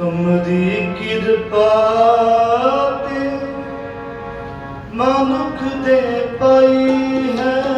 ਤੁਮ ਦੀ ਕਿਰਪਾ ਤੇ ਮਨੁੱਖ ਦੇ ਪਈ ਹੈ।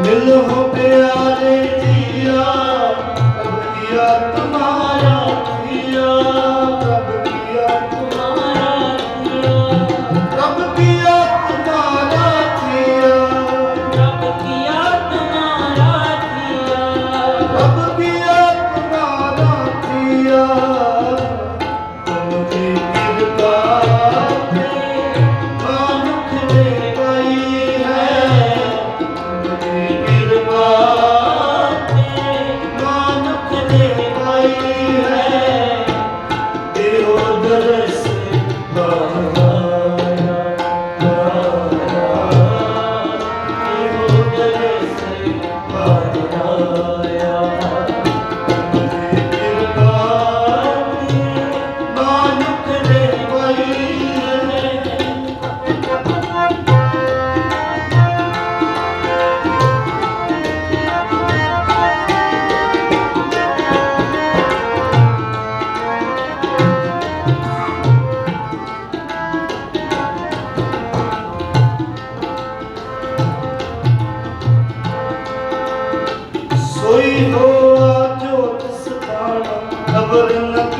ਮਿਲੋ Allah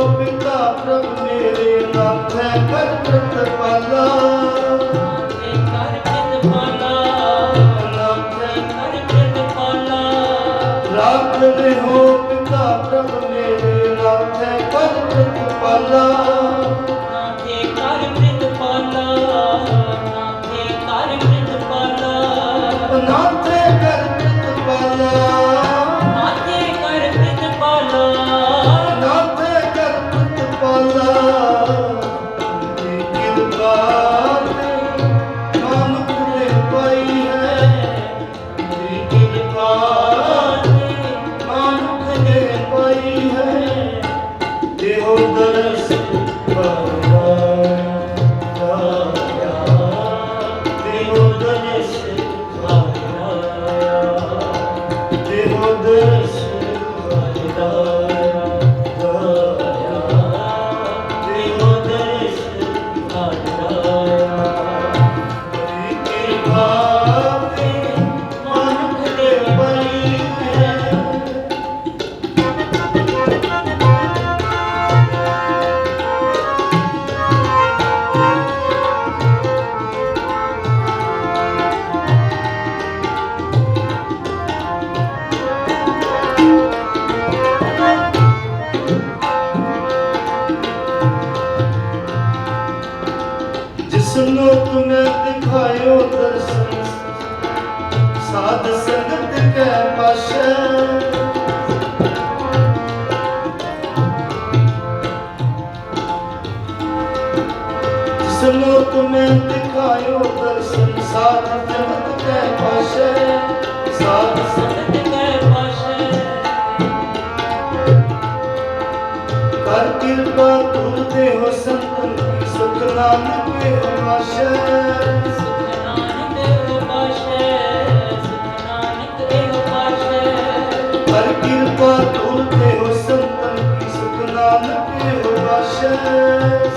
नाम ते कर ਤੇ ਹੋ ਸੰਤਨ ਕੀ ਸੁਖ ਨਾਨਕ ਤੇ ਹੋ ਆਸ਼ਰ ਹਰ ਕਿਰਪਾ ਤੁਰ ਤੇ ਹੋ ਸੰਤਨ ਕੀ ਸੁਖ ਨਾਨਕ ਤੇ ਹੋ ਆਸ਼ਰ